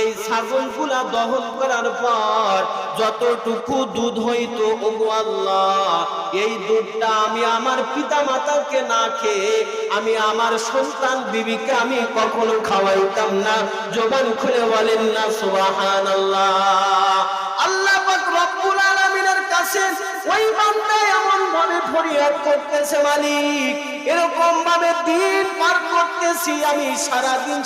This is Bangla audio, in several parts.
এই ছাগলগুলা দহন করার পর যতটুকু দুধ হইতো, ওগো আল্লাহ, এই দুধটা আমি আমার পিতা মাতাকে না খেয়ে আমি আমার সন্তান বিবিকে আমি কখনো খাওয়াইতাম না। জবান খুলে বলেন না সুবাহান আল্লাহ আল্লাহ রব্বুল আলামিনের কাছে ওই বান্দা এমন ফরিয়াদ করতেছে মালিক। এরকম ভাবে দিন পার করতেছি আমি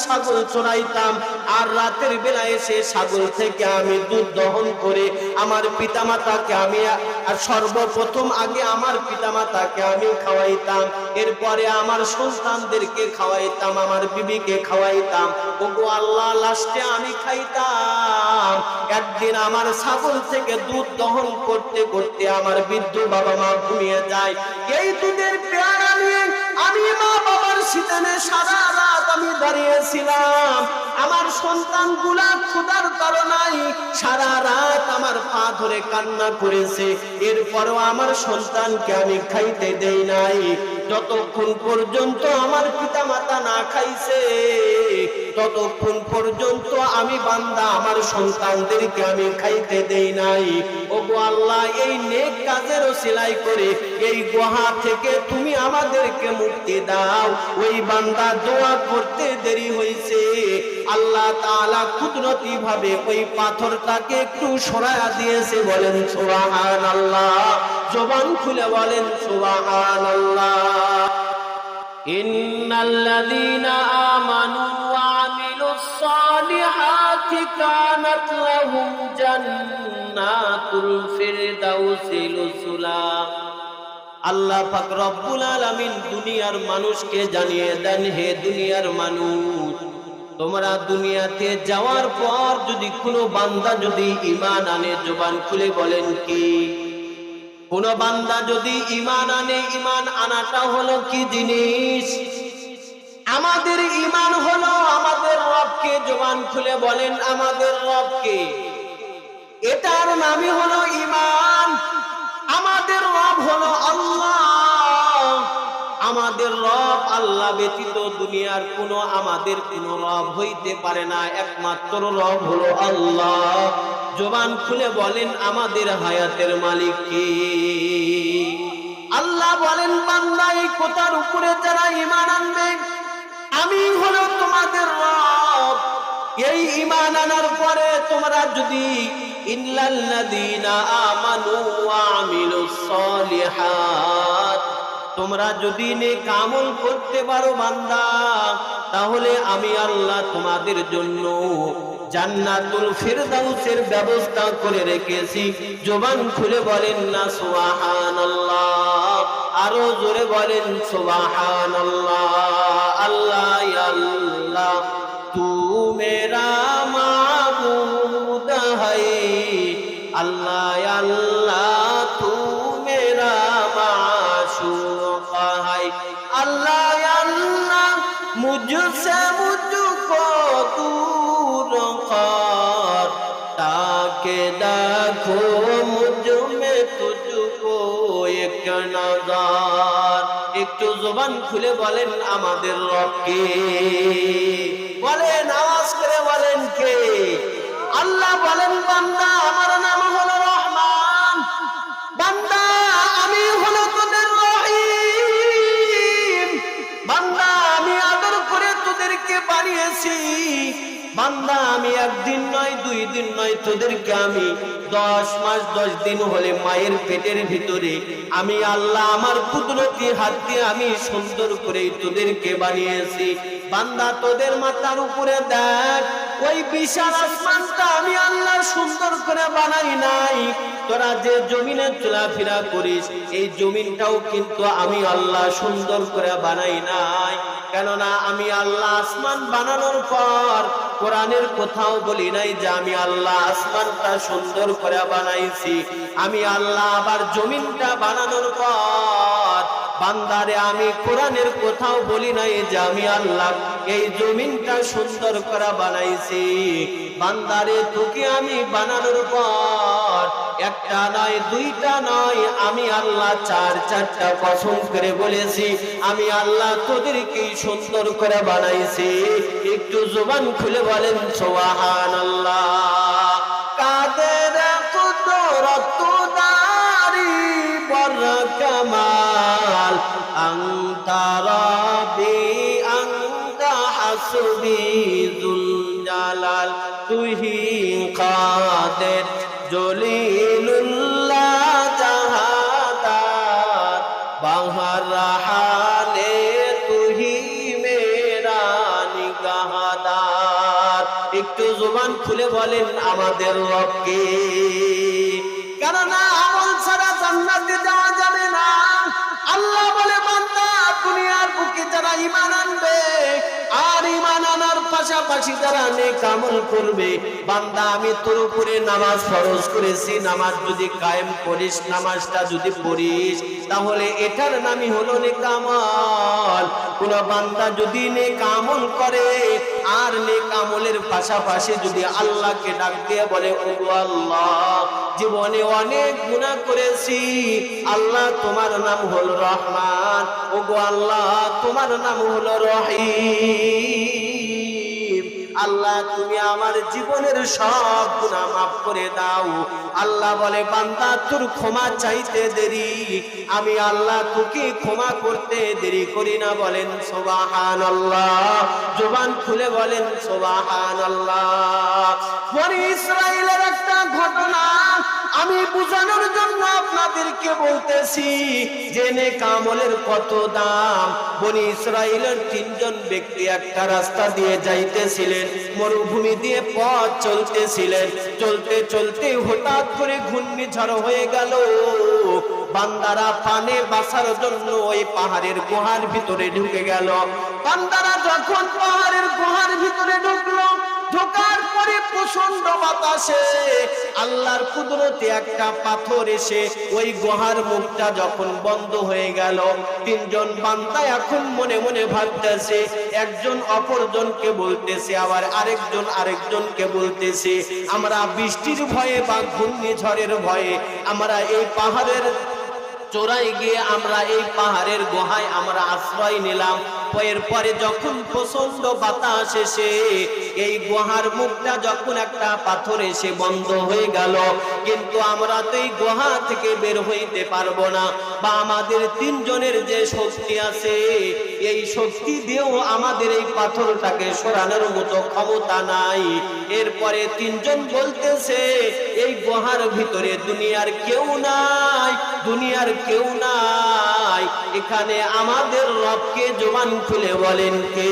ছাগল চড়াইতাম, আর রাতের বেলা এসে ছাগল থেকে আমি দুধ দহন করে আমার পিতামাতাকে আমি, আর সর্বপ্রথম আগে আমার পিতামাতাকে আমি খাওয়াইতাম। এরপরে আমার সন্তানদেরকে খাওয়াইতাম, আমার বিবিকে খাওয়াইতাম। ওগো আল্লাহ, লাস্টে আমি খাইতাম। একদিন আমার ছাগল থেকে দুধ দহন করতে করতে আমার বৃদ্ধ বাবা মা ঘুমিয়ে যায়। এই দুধের পেয়ারা নিয়ে আমি মা বাবার শীতানে সারা আমি দাঁড়িয়েছিলাম। আমার সন্তানগুলা ক্ষুদার কারণাই সারা রাত আমার পা ধরে কান্না করেছে। এরপরও আমার সন্তানকে আমি খাইতে দেই নাই। যতক্ষণ পর্যন্ত আমার পিতা মাতা না খাইছে ততক্ষণ পর্যন্ত আমি বান্দা, আমার সন্তানদেরকে আমি খাইতে দেই নাই। ওগো আল্লাহ, এই নেক কাজেরও সেলাই করে এই গুহা থেকে তুমি আমাদেরকে মুক্তি দাও। ওই বান্দা দোয়া করতে দেরি হয়েছে আল্লাহ তাআলা কুদরতি ভাবে ওই পাথরটাকে একটু সরায়া দিয়েছে বলেন সোহান আল্লাহ জবান খুলে বলেন সোহান আল্লাহ ইন্নাল্লাযীনা আমানু لهم جنات الفردوس نزلا আল্লাহ পাক রব্বুল আলামিন দুনিয়ার মানুষকে জানিয়ে দেন হে দুনিয়ার মানুষ তোমরা দুনিয়াতে যাওয়ার পর যদি কোনো বান্দা যদি ঈমান আনে জবান খুলে বলেন কি কোন বান্দা যদি ইমান আনে ইমান আনাটা হলো কি জিনিস আমাদের ইমান হলো আমাদের রবকে জবান খুলে বলেন আমাদের রবকে। এটার নামই হলো ইমান আমাদের রব হলো আল্লাহ। আমাদের রব আল্লাহ ব্যতীত দুনিয়ার কোনো, আমাদের কোনো রব হইতে পারে না। একমাত্র রব হলো আল্লাহ। জবান খুলে বলেন আমাদের হায়াতের মালিক কে? আল্লাহ বলেন বান্দা এই কোথার উপরে যারা ইমান আনবে? আমি হলো তোমাদের রব। এই ইমান আনার পরে তোমরা যদি তোমরা যদি নেক আমল করতে পারো বান্দা, তাহলে আমি আল্লাহ তোমাদের জন্য জান্নাতুল ফিরদাউসের ব্যবস্থা করে রেখেছি। জবান খুলে বলেন না, সুবহানাল্লাহ। আরও জোরে বলেন সুবহানাল্লাহ আল্লাহ আল্লাহ তু মেরা জবান খুলে বলেন আমাদের রবকে বলেন আওয়াজ করে বলেন কে? আল্লাহ বলেন বান্দা বান্দা, আমি একদিন নয়, দুই দিন নয়, তোদেরকে আমি দশ মাস, দশ দিন হলে মায়ের পেটের ভিতরে আমি আল্লাহ আমার কুদরতি হাত আমি সুন্দর করে তোদেরকে বানিয়েছি। বান্দা, তোদের মাথার উপরে দেখ, ওই বিশাল আসমানটা আমি আল্লাহ সুন্দর করে বানাই নাই। তোরা যে জমিনে চলাফেরা করিস, এই জমিনটাও কিন্তু আমি আল্লাহ সুন্দর করে বানাই নাই। কেননা আমি আল্লাহ আসমান বানানোর পর কোরআনের কোথাও বলি নাই যে আমি আল্লাহ আসমানটা সুন্দর করে বানাইছি। আমি আল্লাহ আবার জমিনটা বানানোর পর বান্দারে আমি কোরআনের কোথাও বলি নাই যে আমি আল্লাহ এই জমিনটা সুন্দর করা বানাইছি। বান্দারে তোকে আমি বানানোর পর একটা নয়, দুইটা নয়, আমি আল্লাহ চার চারটা কসম করে বলেছি। আমি আল্লাহ তোদেরকে সুন্দর করে বানাইছি। একটু জবান খুলে বলেন সোহান আল্লাহ কাদের কুদরত দারি বর কামাল হাসবি জুল বলেন আমাদের রবকে। কেননা আমল ছাড়া জান্নাতে যাওয়া যাবে না। আল্লাহ বলে, বান্দা, দুনিয়ার বুকে যারা ইমান আনবে পাশাপাশি যারা নেক আমল করবে, বান্দা, আমি তোর উপরে নামাজ ফরজ করেছি, নামাজ যদি কায়েম করিস, নামাজটা যদি পড়িস, তাহলে এটার নামই হলো নেক আমল। কোন বান্দা যদি নেক আমল করে, আর নেক আমলের পাশাপাশি যদি আল্লাহকে ডাক দিয়ে বলে ও আল্লাহ, জীবনে অনেক গুনাহ করেছি, আল্লাহ, তোমার নাম হলো রহমান ও আল্লাহ, তোমার নাম হলো রহিম। আল্লাহ, তুমি আমার জীবনের সব গুনাহ মাফ করে দাও। আল্লাহ বলে, বান্দা, তোর ক্ষমা চাইতে দেরি। আমি আল্লাহ তোকে ক্ষমা করতে দেরি করি না বলেন সোবাহান আল্লাহ জবান খুলে বলেন সোবাহান আল্লাহ ইসরায়েলের একটা ঘটনা আমি বুঝানোর জন্য আপনাদেরকে বলতেছি। জেনে কামলের কত দাম। বনি ইসরায়েলের তিনজন ব্যক্তি একটা রাস্তা দিয়ে যাইতেছিলেন। মরুভূমি দিয়ে পথ চলতেছিলেন। চলতে চলতে হঠাৎ করে ঘূর্ণিঝড় হয়ে গেল। বান্দারা পানে বাসার জন্য ওই পাহাড়ের গুহার ভিতরে ঢুকে গেল। বান্দারা যখন পাহাড়ের গুহার ভিতরে ঢুকলো ঢোকার পরে প্রচণ্ড বাতাসে আল্লাহর কুদরতে একটা পাথর এসে ওই গুহার মুখটা যখন বন্ধ হয়ে গেল, তিনজন বান্দা এখন মনে মনে ভাবতেছে, একজন অপরজনকে বলতেছে, আবার আরেকজন আরেকজনকে বলতেছে, আমরা বৃষ্টির ভয়ে বা ঘূর্ণিঝড়ের ভয়ে আমরা এই পাহাড়ের চোরাই গিয়ে আমরা এই পাহাড়ের গুহায় আমরা আশ্রয় নিলাম। এরপরে যখন প্রচণ্ড বাতাস এসে এই গুহার মুখটা যখন একটা পাথর এসে বন্ধ হয়ে গেল, কিন্তু আমরা তো এই গুহা থেকে বের হইতে পারব না। বা আমাদের তিনজনের যে শক্তি আছে, এই শক্তি দিয়েও আমাদের এই পাথরটাকে সরানোর মতো ক্ষমতা নাই। এরপরে তিনজন বলতেছে, এই গুহার ভিতরে দুনিয়ার কেউ নাই, দুনিয়ার কেউ নাই। এখানে আমাদের রবকে জবান খুলে বলেন কে?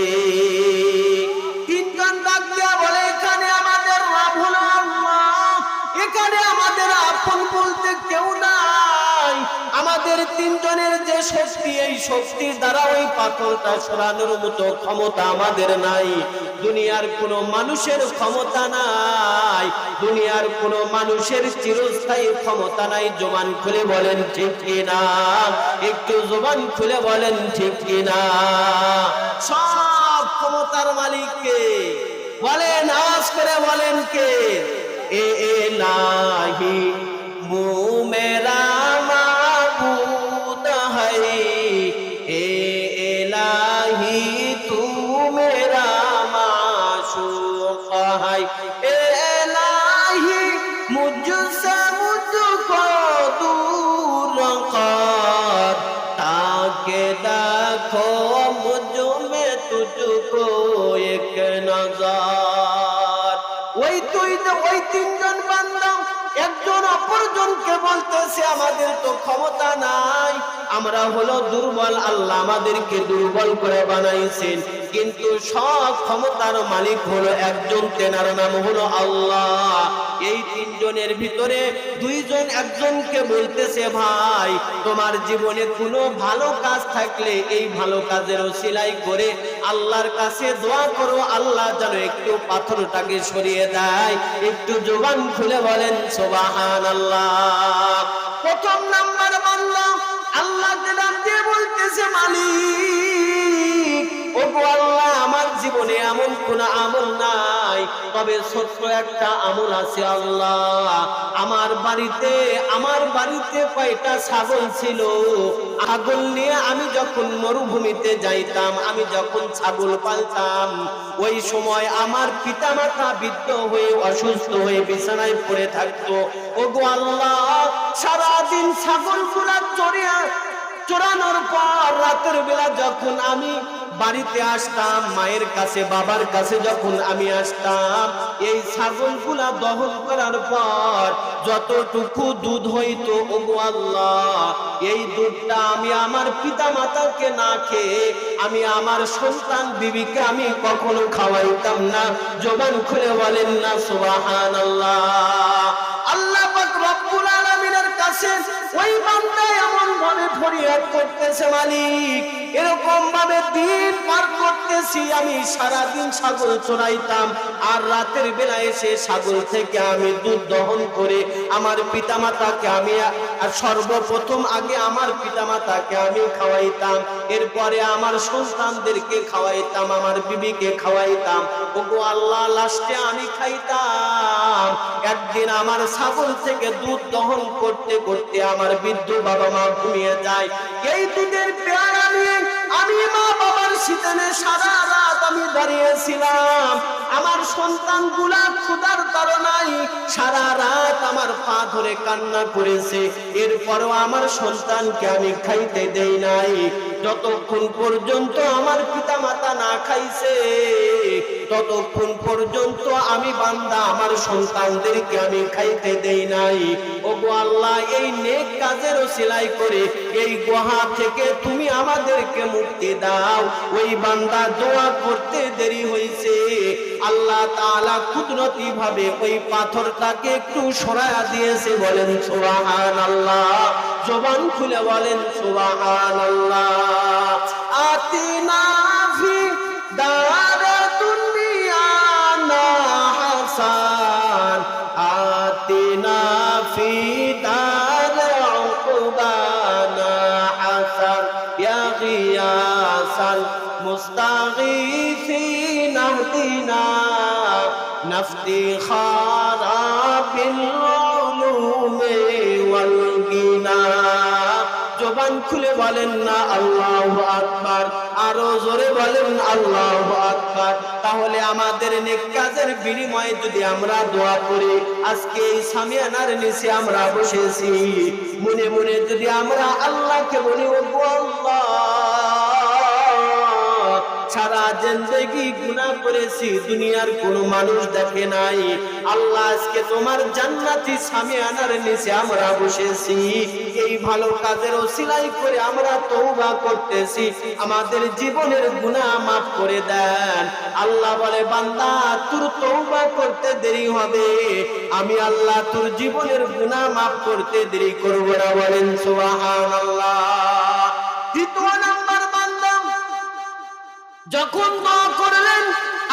আমাদের তিনজনের যে শক্তি, এই শক্তির দ্বারা ওই পাথরটা সরানোর মতো ক্ষমতা আমাদের নাই। দুনিয়ার কোন মানুষের ক্ষমতা নাই। দুনিয়ার কোন মানুষের চিরস্থায়ী ক্ষমতা নাই। জবান খুলে বলেন, ঠিক কিনা একটু জবান খুলে বলেন, ঠিক কিনা সব ক্ষমতার মালিককে বলেন, আওয়াজ করে বলেন কে? এ এলাহি মু মেরা ওই তিনজন বান্দা একজন অপরজনকে বলতেছে, আমাদের তো ক্ষমতা নাই। আমরা হলো দুর্বল, আল্লাহ আমাদেরকে দুর্বল করে বানাইছেন। কিন্তু সব ক্ষমতার মালিক হলো একজন, তেনার নাম হলো আল্লাহ। এই তিনজনের ভিতরে দুইজন একজনকে বলতেছে, ভাই, তোমার জীবনে কোনো ভালো কাজ থাকলে এই ভালো কাজের সিলাই করে আল্লাহর কাছে দোয়া করো, আল্লাহ যেন একটু পাথরটাকে সরিয়ে দেয়। একটু জোবান খুলে বলেন সোবাহান আল্লাহ প্রথম নাম্বার বাংলা আল্লাহ দিয়ে বলতে করতেছে মালিক। ও আল্লাহ, আমার জীবনে এমন কোন আমল নাই। তবে ছোট্ট একটা আমল আছে আল্লাহ। আমার বাড়িতে আমার বাড়িতে কয়টা ছাগল ছিল? ছাগল নিয়ে আমি যখন মরুভূমিতে যাইতাম, আমি যখন ছাগল পালতাম, ওই সময় আমার পিতা মাতা বৃদ্ধ হয়ে, অসুস্থ হয়ে বিছানায় পড়ে থাকতো। ও গো আল্লাহ, সারাদিন ছাগলগুলা চড়িয়া চড়ানোর পর রাতের বেলা যখন আমি বাড়িতে আসতাম, মায়ের কাছে, বাবার কাছে যখন আমি আসতাম, এই ছাগলগুলা দহন করার পর যতটুকু দুধ হইতো আল্লাহ, এই দুধটা আমি আমার পিতা মাতাকে না খেয়ে আমি আমার সন্তান বিবিকে আমি কখনো খাওয়াইতাম না। জবান খুলে বলেন না সুবাহান আল্লাহ কাছে ওই বান্দা এমন ভাবে ফরিয়াদ করতেছে মালিক। এরকম ভাবে দিন পার করতেছি, আমি সারা দিন ছাগল চড়াইতাম, আর রাতের বেলা এসে ছাগল থেকে আমি দুধ দহন করে আমার পিতামাতাকে আমি আর সর্বপ্রথম আগে আমার পিতামাতাকে আমি খাওয়াইতাম, এরপরে আমার সন্তানদেরকে খাওয়াইতাম, আমার বিবিকে খাওয়াইতাম। ওগো আল্লাহ, লাস্টে আমি খাইতাম। একদিন আমার ছাগল থেকে দুধ দহন করতে করতে আমার বৃদ্ধ বাবা মা ঘুমিয়ে যায়। এই দুধের পেয়ারা নিয়ে আমি মা বাবার শীতনে সারা রাত আমি দাঁড়িয়েছিলাম। আমার সন্তানগুলা ক্ষুদার তারনাই সারা রাত আমার পা ধরে কান্না করেছে। এরপরও আমার সন্তানকে আমি খাইতে দেই নাই। যতক্ষণ পর্যন্ত আমার পিতা মাতা না খাইছে ততক্ষণ পর্যন্ত আমি বান্দা, আমার সন্তানদেরকে আমি খাইতে দেই নাই। ও গো আল্লাহ, এই নেক কাজের সেলাই করে, এই গুহা থেকে তুমি আমাদেরকে মুক্তি দাও। ওই বান্দা দোয়া করতে দেরি হয়েছে আল্লাহ তাআলা কুদরতি ভাবে ওই পাথরটাকে একটু সরায়া দিয়েছে, বলেন সুবহান আল্লাহ জবান খুলে বলেন সুবহান আল্লাহ আতিনা ফি দার نفتخارا بالعلوم والغنى জবান খুলে বলেন না আল্লাহ আকবার আরো জোরে বলেন আল্লাহ আকবার তাহলে আমাদের নেক কাজের বিনিময়ে যদি আমরা দোয়া করি আজকে এই সামিয়ানার নিচে আমরা বসেছি মনে মনে যদি আমরা আল্লাহকে বলি ও গো আল্লাহ সারা জিন্দগি গুনাহ করেছি, দুনিয়ার কোনো মানুষ দেখে নাই। আল্লাহ আজকে তোমার জান্নাতি স্বামী আনার নিচে আমরা বসেছি। এই ভালো কাজের ওসিলাই করে আমরা তওবা করতেছি। আমাদের জীবনের গুনাহ মাফ করে দেন। আল্লাহ বলে, বান্দা, তোর তওবা করতে দেরি হবে। আমি আল্লাহ তোর জীবনের গুনাহ মাফ করতে দেরি করব না বলেন, সুবহানাল্লাহ। যখন দোয়া করলেন,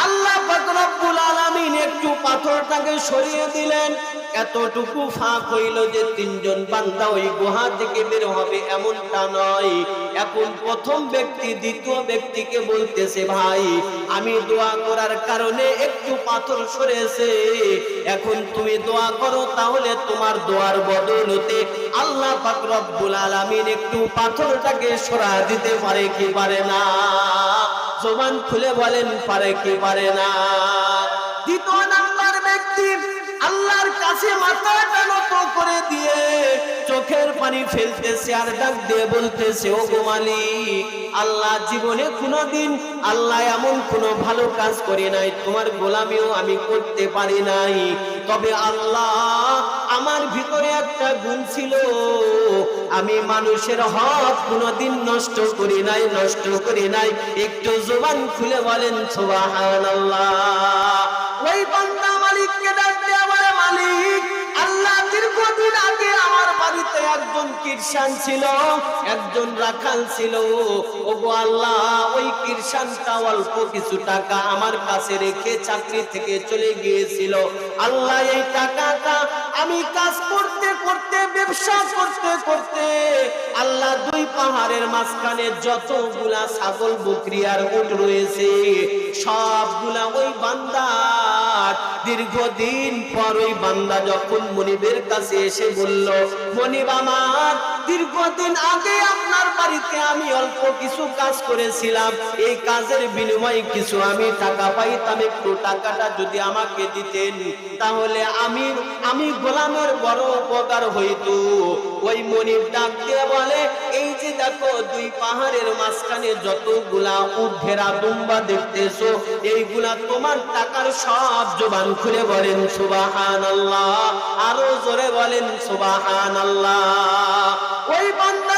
আল্লাহ রব্বুল আলামিন একটু পাথরটাকে সরিয়ে দিলেন। এতটুকু ফাঁক হইল যে তিনজন বান্দা ওই গুহা থেকে বের হবে এমনটা নয়। এখন প্রথম ব্যক্তি, দ্বিতীয় ব্যক্তিকে বলতেছে, ভাই, আমি দোয়া করার কারণে একটু পাথর সরেছে। এখন তুমি দোয়া করো, তাহলে তোমার দোয়ার বদলতে আল্লাহ পাক রব্বুল আলামিন একটু পাথরটাকে সরা দিতে পারে কি পারে না? জবান খুলে বলেন, পারে কি পারে না? দ্বিতীয় নাম্বার ব্যক্তি আল্লাহর কাছে মাথাটা নত করে দিয়ে চোখের পানি ফেলতেছে আর ডাক দিয়ে বলতেছে, ও গোমালি আল্লাহ জীবনে কোনোদিন, আল্লাহ এমন কোনো ভালো কাজ করি নাই। তোমার গোলামিও আমি করতে পারি নাই। তবে আল্লাহ আমার ভিতরে একটা গুণ ছিল। আমি মানুষের হক কোনোদিন নষ্ট করি নাই, নষ্ট করি নাই। একটু জোবান খুলে বলেন ওই আগে আমার বাড়িতে একজন ছিল, একজন রাখাল ছিল। আল্লাহ, ওই কিছু টাকা আমার কাছে রেখে চাকরি থেকে চলে গিয়েছিল। আল্লাহ এই টাকাটা আমি কাজ করতে করতে, ব্যবসা করতে করতে আল্লাহ দুই পাহাড়ের মাঝখানে যতগুলা ছাগল, বকরি আর রয়েছে, সবগুলা ওই বান্দার। দীর্ঘদিন পর ওই বান্দা যখন মনিবের কাছে এসে বলল, মনিব আমার, দীর্ঘদিন আগে আপনার বাড়িতে আমি অল্প কিছু কাজ করেছিলাম। এই কাজের বিনিময়ে কিছু আমি টাকা পাইতাম, একটু টাকাটা যদি আমাকে দিতেন, তাহলে আমি আমি গোলামের বড় উপকার হইত। ওই মনির ডাক বলে, এই যে দেখো, দুই পাহাড়ের মাঝখানে যতগুলা উঠেরা দুম্বা দেখতেছো, এইগুলা তোমার টাকার সব জবান খুলে বলেন সুবাহান আল্লাহ আরও জোরে বলেন সুবাহান আল্লাহ ওই বান্দা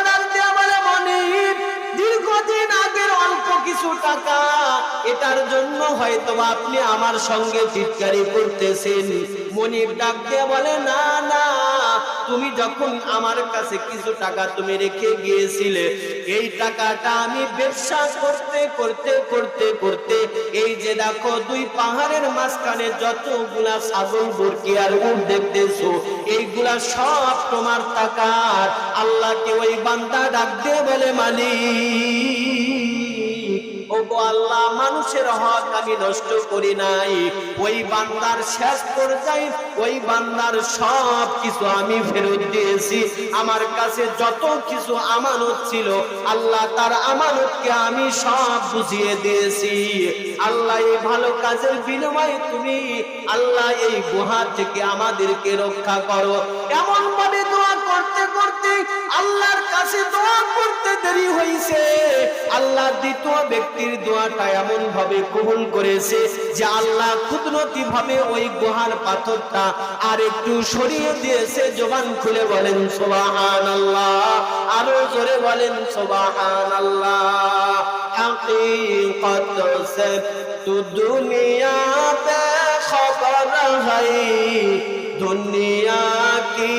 কিছু টাকা, এটার জন্য হয়তো আপনি আমার সঙ্গে চিৎকারি করতেছেন। মনির ডাক দিয়ে বলে, না না, তুমি যখন আমার কাছে কিছু টাকা তুমি রেখে গিয়েছিলে, এই টাকাটা আমি ব্যবসা করতে করতে করতে করতে, এই যে দেখো দুই পাহাড়ের মাঝখানে যতগুলা ছাগল, বরকি আর উট দেখতেছো, এইগুলা সব তোমার টাকার। আল্লাহকে ওই বান্দা ডাক দিয়ে বলে, মালিক ও আল্লাহ মানুষের হক আমি নষ্ট করি নাই। ওই বান্দার শেষ পর্যায়ে ওই বান্দার সব কিছু আমি ফেরত দিয়েছি। আমার কাছে যত কিছু আমানত ছিল, আল্লাহ তার আমানতকে আমি সব বুঝিয়ে দিয়েছি। আল্লাহ, এই ভালো কাজের বিনিময়ে তুমি আল্লাহ এই গুহা থেকে আমাদেরকে রক্ষা করো। এমন ভাবে দোয়া করতে করতে আল্লাহর কাছে দোয়া করতে দেরি হয়েছে আল্লাহ দ্বিতীয় ব্যক্তির দোয়াটা এমন ভাবে কবুল করেছে যে আল্লাহ কুদরতি ভাবে ওই গুহার পাথরটা আর একটু সরিয়ে দিয়েছে। জবান খুলে বলেন সোবাহান আল্লাহ আরও জোরে বলেন সোবাহান আল্লাহ কত সে তু দুনিয়া খবর হাই দুনিয়া কি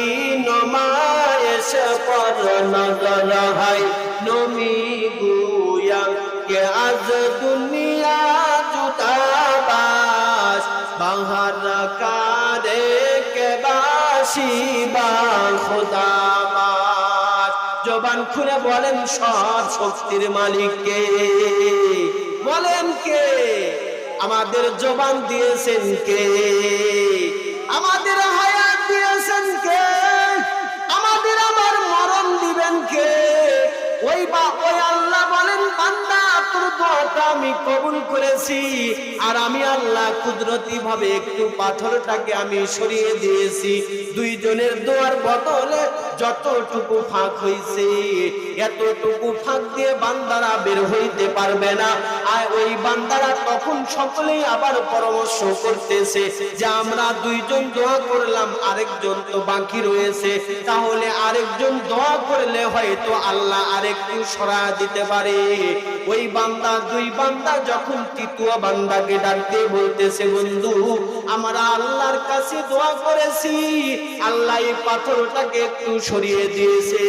নমায়েশ পর নজর হাই নমি গুয়া কে আজ দুনিয়া জুতাবাস বাহার কারে কে বাসিবা খোদাবাস জবান খুলে বলেন সব শক্তির মালিককে। বলেন কে? আমাদের জবান দিয়েছেন কে? আমাদের হায়াত দিয়েছেন কে? আমাদের আবার মরণ দিবেন কে? ওই বা ওই আল্লাহ বলেন, বান্দা, তোর দোয়াটা আমি কবুল করেছি, আর আমি আল্লাহ কুদরতি ভাবে একটু পাথরটাকে আমি সরিয়ে দিয়েছি। দুইজনের দোয়ার বদলে যতটুকু ফাঁক হইছে, এতটুকু ফাঁক দিয়ে বান্দারা বের হইতে পারবে না। আর ওই বান্দারা তখন সকলেই আবার পরামর্শ করতেছে যে, আমরা দুইজন দোয়া করলাম, আরেকজন তো বাকি রয়েছে। তাহলে আরেকজন দোয়া করলে হয়তো আল্লাহ আরেকটু সরা দিতে পারে। ওই বান্দা, দুই বান্দা যখন তৃতীয় বান্দাকে ডাকতে বলতেছে, বন্ধু, আমরা আল্লাহর কাছে দোয়া করেছি। আল্লাহ এই পাথরটাকে একটু সরিয়ে দিয়েছে।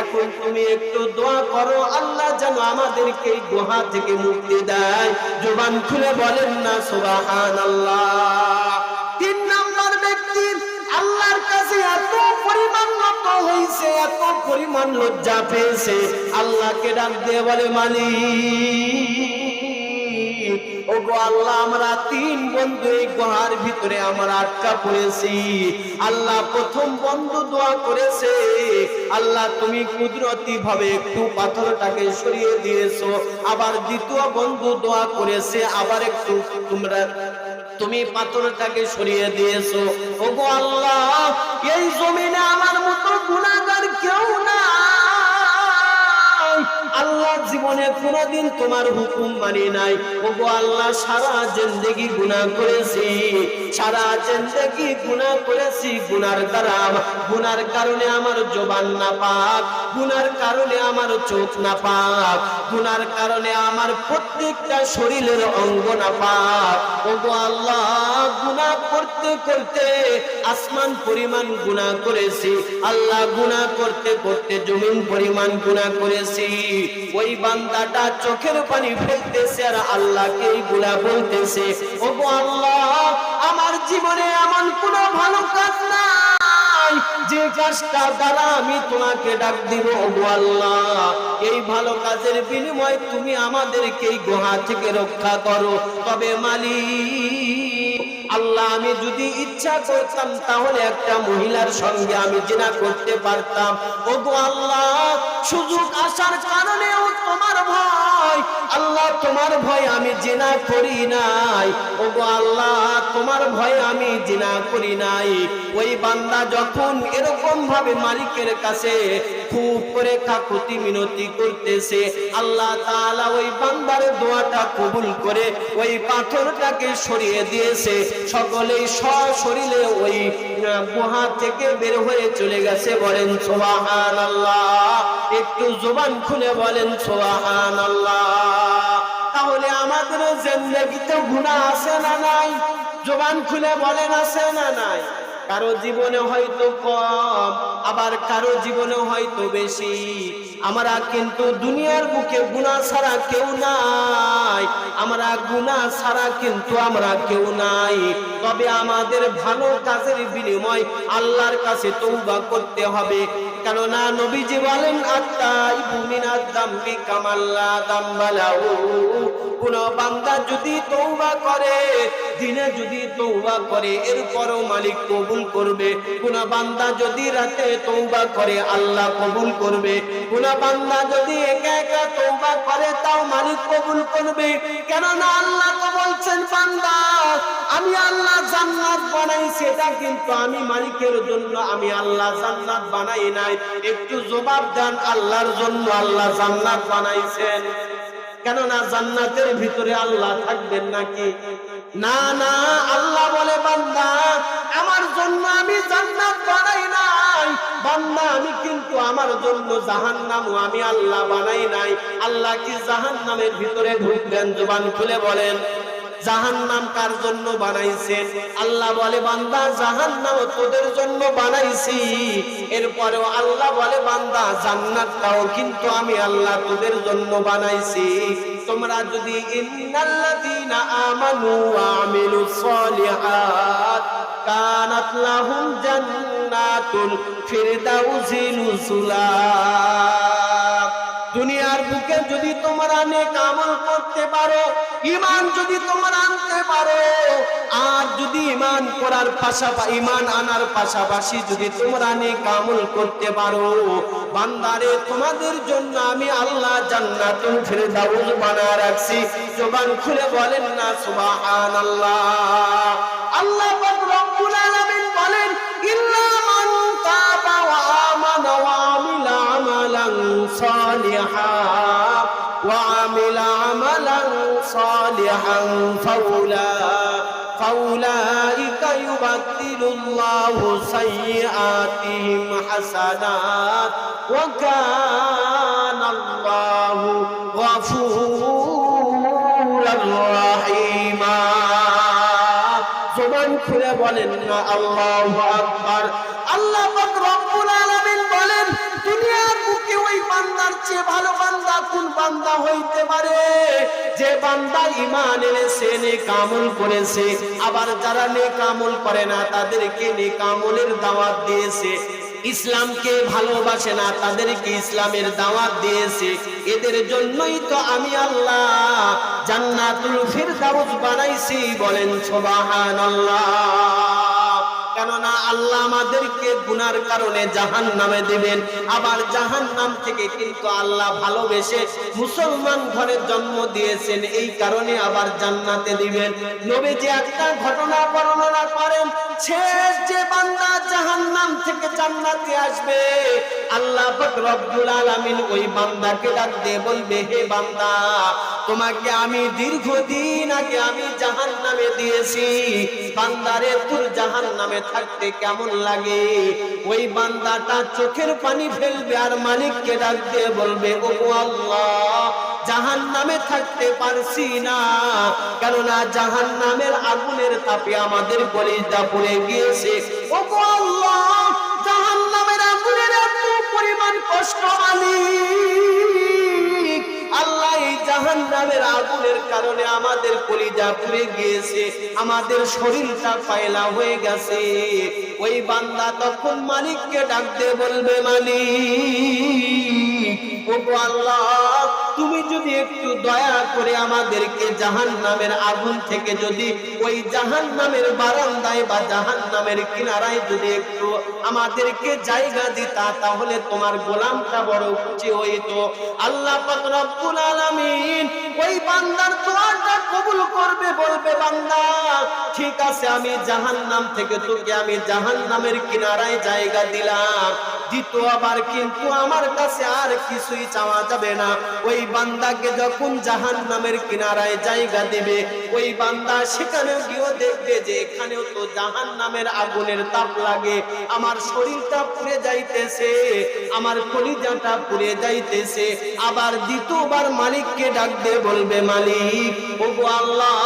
এখন তুমি একটু দোয়া করো, আল্লাহ যেন আমাদেরকে এই গুহা থেকে মুক্তি দেয়। জবান খুলে বলেন না সুবাহান আল্লাহ তিন নাম্বার ব্যক্তি, আল্লাহর কাছে এত পরিমাণ নত হয়েছে এত পরিমাণ লজ্জা পেয়েছে। আল্লাহকে ডাক দিয়ে বলে, মালিক। ও গো আল্লাহ, আমরা তিন বন্ধু, এই গুহার ভিতরে আমরা আটকা পড়েছি। আল্লাহ প্রথম বন্ধু দোয়া করেছে, আল্লাহ তুমি কুদরতি ভাবে একটু পাথরটাকে সরিয়ে দিয়েছ। আবার দ্বিতীয় বন্ধু দোয়া করেছে, আবার একটু তোমরা, তুমি পাথরটাকে সরিয়ে দিয়েছ। ও গো আল্লাহ, এই জমিনে আমার মতো গুণাগার কেউ না আল্লাহ জীবনে কোনদিন তোমার হুকুম মানি নাই। ওগো আল্লাহ, সারা জিন্দগি গুণা করেছি। সারা জিন্দগি গুণা করেছি গুনার দ্বারা। গুনার কারণে আমার জবান না পাক গুনার কারণে আমার চোখ না পাক গুনার কারণে আমার প্রত্যেকটা শরীরের অঙ্গ না পাক ওগো আল্লাহ, গুনাহ করতে করতে আসমান পরিমাণ গুনাহ করেছি, আল্লাহ গুনাহ করতে করতে জমিন পরিমাণ গুনাহ করেছি। ওই বান্দাটা চোখের পানি ফেলতেছে আর আল্লাহকে গুলা বলতেছে। ওগো আল্লাহ, আমার জীবনে এমন কোনো ভালো কাজ না যে কাজটা দ্বারা আমি তোমাকে ডাক দিব আল্লাহ। এই ভালো কাজের তুমি আমাদেরকে এই গুহা থেকে রক্ষা করো। তবে মালিক, আল্লাহ, আমি যদি ইচ্ছা করতাম, তাহলে একটা মহিলার সঙ্গে আমি জিনা করতে পারতাম। ওগো আল্লাহ, সুযোগ আসার কারণেও তোমার ভয়। আল্লাহ তোমার ভয় আমি জিনা করি নাই। আল্লাহ, তোমার ভয় আমি করি নাই। ওই বান্দা যখন এরকম ভাবে মালিকের কাছে খুব করে কাকুতি মিনতি করতেছে, আল্লাহ ওই বান্দার দোয়াটা কবুল করে ওই পাথরটাকে সরিয়ে দিয়েছে। সকলেই সশরীরে ওই গুহা থেকে বের হয়ে চলে গেছে, বলেন, সুবহানাল্লাহ। একটু জবান খুলে বলেন, সুবহানাল্লাহ। তাহলে আমাদের জিন্দগিতে গুনাহ আছে না নাই? জবান খুলে বলেন, আছে না নাই? কারও জীবনে হয়তো কম, আবার কারও জীবনে হয়তো বেশি। আমরা কিন্তু দুনিয়ার বুকে গুণা ছাড়া কেউ নাই। আমরা গুনাহ ছাড়া কিন্তু আমরা কেউ নাই। তবে আমাদের ভালো কাজের বিনিময় আল্লাহর কাছে তৌবা করতে হবে। কেননা নবীজি বলেন, আত্মাই ভূমিনার দাম্বি কামাল্লা দাম্বালাউ কোন বান্দা যদি তৌবা করে, দিনে যদি তৌবা করে, এরপরও মালিক কবুল করবে। কোন বান্দা যদি রাতে তৌবা করে, আল্লাহ কবুল করবে। কোন বান্দা যদি একা একা তৌবা করে, তাও মালিক কবুল করবে। কেননা আল্লাহ তো বলছেন, বান্দা জান্নাত বানাই সেটা কিন্তু আমি মালিকের জন্য, আমি আল্লাহ জান্নাত বানাই নাই। একটু জবাব দেন, আল্লাহর জন্য আল্লাহ জান্নাত বানাইছেন। কেননা জান্নাতের ভিতরে আল্লাহ থাকবেন নাকি? না না, আল্লাহ বলে, বান্দা, আমার জন্য আমি জান্নাত বানাই নাই। বান্দা, আমি কিন্তু আমার জন্য জাহান্নাম আমি আল্লাহ বানাই নাই। আল্লাহ কি জাহান্নামের ভিতরে ঢুকবেন? জবান খুলে বলেন। জাহান্নাম কার জন্য বানাইছেন? আল্লাহ বলে, বান্দা, জাহান্নাম তোদের জন্য বানাইছি। এরপরেও আল্লাহ বলে, বান্দা, জান্নাত জান্নাতটাও কিন্তু আমি আল্লাহ তোদের জন্য বানাইছি। তোমরা যদি ইন্নাল্লাযীনা জান্নাতুল নুজুলা। দুনিয়ার বুকে যদি তোমরা নেক আমল করতে পারো, ঈমান যদি তোমরা আনতে পারো, আর যদি ঈমান করার পাশাপাশি ঈমান আনার পাশাপাশি যদি তোমরা নেক আমল করতে পারো, বান্দারে, তোমাদের জন্য আমি আল্লাহ জান্নাতুল ফিরদাউস বানায় রাখছি। জবান খুলে বলেন না, সুবহানাল্লাহ। আল্লাহ পাক আমালান সালিহা وعمل عملا صالحا فأولى فأولئك يبدل الله سيئاتهم حسنات وكان الله غفورا رحيما জবান খুলে বলেন না আল্লাহু আকবার আল্লাহ পাক বান্দা হইতে পারে। যে বান্দা ঈমান এনেছে, নেক আমল করেছে, আবার যারা নেক আমল করে না, তাদেরকে নেক আমলের দাওয়াত দিয়েছে। ইসলামকে ভালোবাসে না, তাদেরকে ইসলামের দাওয়াত দিয়েছে। এদের জন্যই তো আমি আল্লাহ জান্নাতুল ফিরদাউস বানাইছি, বলেন সুবহানাল্লাহ। কেননা আল্লাহ আমাদেরকে গুনার কারণে জাহান নামে দেবেন। আবার জাহান নাম থেকে কিন্তু আল্লাহ ভালোবেসে মুসলমান ঘরে জন্ম দিয়েছেন, এই কারণে আবার জান্নাতে দিবেন। নবী যে একটা ঘটনা বর্ণনা করেন যে বান্দা থেকে জান্নাতে আসবে, আল্লাহ ওই বান্দাকে বলবে, হে বান্দা, তোমাকে আমি দীর্ঘদিন আগে আমি জাহান্নামে দিয়েছি। বান্দারে, তোর জাহান্নামে থাকতে কেমন লাগে? ওই বান্দাটা চোখের পানি ফেলবে আর মালিককে ডাক দিয়ে বলবে ও আল্লাহ জাহান নামে থাকতে পারছি না। কেননা জাহান নামের আগুনের তাপে আমাদের কলিজা পড়ে গিয়েছে। ও জাহান নামের আগুনের এত পরিমাণ কষ্ট, মালিক! আল্লাহ এই জাহান নামের আগুনের কারণে আমাদের কলিজা পুড়ে গিয়েছে। আমাদের শরীরটা পায়লা হয়ে গেছে। ওই বান্দা তখন মালিককে ডাকতে বলবে, মালিক! তুমি যদি একটু দয়া করে আমাদেরকে জাহান নামের আগুন থেকে যদি ওই জাহান নামের বারান্দায় বা জাহান নামের কিনারায় যদি একটু আমাদেরকে জায়গা দিতা, তাহলে তোমার গোলামটা বড় খুশি হইতো। আল্লাহ রব্বুল আলামিন ওই বান্দার দোয়াটা কবুল করবে, বলবে, বান্দা, ঠিক আছে, আমি জাহান্নাম থেকে তোকে আমি জাহান্নামের কিনারায় জায়গা দিলাম। দ্বিতীয়বার কিন্তু আমার কাছে আর কিছুই চাওয়া যাবে না। ওই বান্দাকে যখন জাহান্নামের কিনারায় জায়গা দিবে, ওই বান্দা সেখানেও গিয়েও দেখবে যে এখানেও তো জাহান্নামের আগুনের তাপ লাগে। আমার শরীরটা পুড়ে যাইতেছে, আমার কলিজাটা পুড়ে যাইতেছে। আবার দ্বিতীয়বার মালিককে ডাক বলবে, মালিক, ওগো আল্লাহ,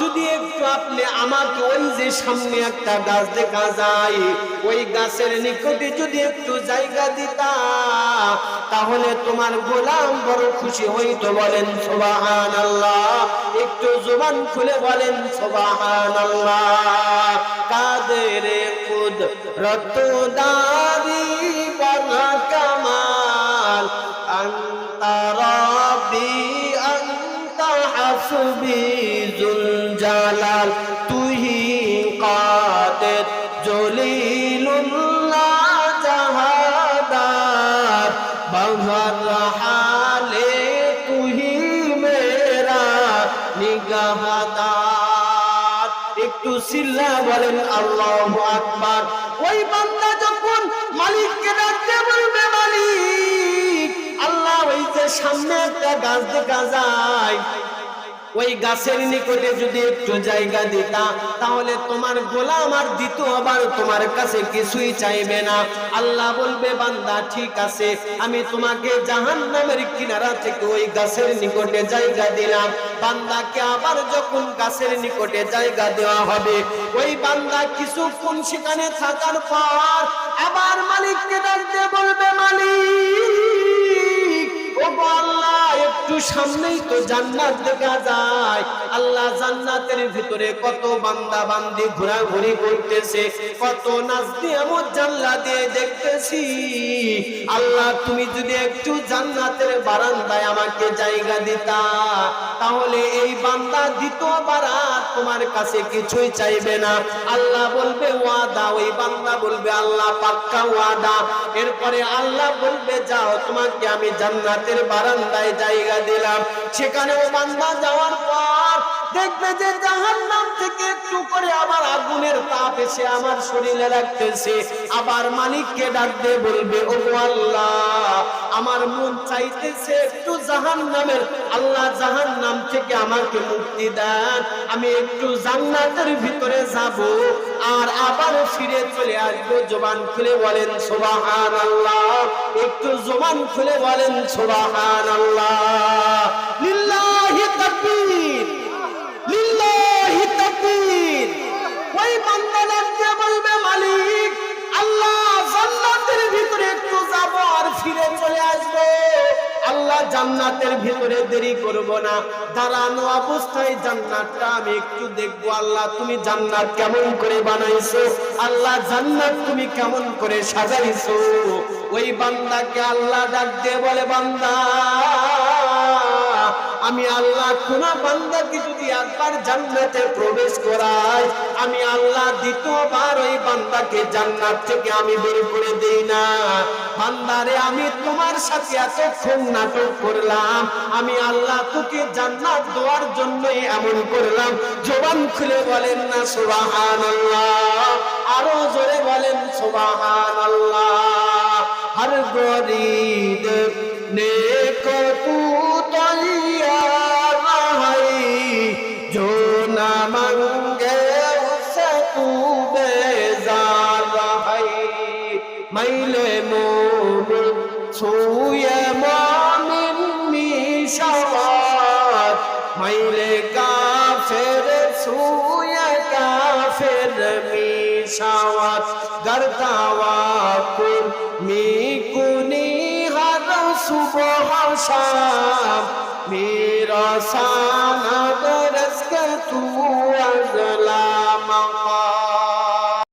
যদি একটু আপনি আমাকে ওই যে সামনে একটা গাছ দেখা যায়, ওই গাছের নিকটে যদি একটু জায়গা দিতা, তাহলে তোমার গোলাম বড় খুশি হইতো বলেন সোবাহান আল্লাহ একটু জোবান খুলে বলেন সোবাহান আল্লাহ কাদের খুদ রতদারি গাছ দেখা যায়, ওই গাছের নিকটে যদি একটু জায়গা দিতা, তাহলে তোমার গোলাম আর দ্বিতীয়বার তোমার কাছে কিছুই চাইবে না। আল্লাহ বলবে, বান্দা, ঠিক আছে, আমি তোমাকে জাহান নামের কিনারা থেকে ওই গাছের নিকটে জায়গা দিলাম। বান্দাকে আবার যখন গাছের নিকটে জায়গা দেওয়া হবে, ওই বান্দা কিছুক্ষণ সেখানে থাকার পর আবার মালিককে ডাকতে বলবে, মালিক ও একটু সামনেই তো জান্নাত দেখা যায়। আল্লাহ জান্নাতের ভিতরে কত বান্দা বান্দি ঘোরাঘুরি করতেছে, কত নাচ দিয়ে আমার জানলা দিয়ে দেখতেছি। আল্লাহ তুমি যদি একটু জান্নাতের বারান্দায় আমাকে জায়গা দিতা তাহলে এই বান্দা দ্বিতীয়বার আর তোমার কাছে কিছুই চাইবে না। আল্লাহ বলবে, ওয়াদা। ওই বান্দা বলবে, আল্লাহ পাক্কা ওয়াদা। এরপরে আল্লাহ বলবে, যাও, তোমাকে আমি জান্নাতের বারান্দায় জায়গা দিলাম। সেখানেও বান্দা যাওয়ার পর দেখবে যে জাহান্নাম থেকে একটু করে আবার আগুনের তাপ এসে আমার শরীরে লাগতেছে। আবার মালিককে ডাকতে বলবে ও আল্লাহ, আমার মন চাইতেছে একটু জাহান্নামের, আল্লাহ জাহান্নাম থেকে আমাকে মুক্তি দেন। আমি একটু জান্নাতের ভিতরে যাব আর আবার ফিরে চলে আসব। জবান খুলে বলেন সোবাহান আল্লাহ একটু জবান খুলে বলেন সোবাহান আল্লাহ ফিরে চলে আসব। আল্লাহ জান্নাতের ভিতরে দেরি করব না। দাঁড়ানো অবস্থায় জান্নাতটা আমি একটু দেখব। আল্লাহ, তুমি জান্নাত কেমন করে বানাইছো? আল্লাহ, জান্নাত তুমি কেমন করে সাজাইছো? ওই বান্দাকে আল্লাহ ডাক দিয়ে বলে, বান্দা আমি আল্লাহ কোন বান্দাকে যদি একবার জান্নাতে প্রবেশ করাই, আমি আল্লাহ দ্বিতীয়বার ওই বান্দাকে জান্নাত থেকে আমি বের করে দেই না। বান্দারে আমি তোমার সাথে এতক্ষণ নাটক করলাম, আমি আল্লাহ তোকে জান্নাত দেওয়ার জন্যই এমন করলাম। জবান খুলে বলেন না সুবাহান আল্লাহ আরও জোরে বলেন সুবাহান আল্লাহ হর গরিব, নেক আসান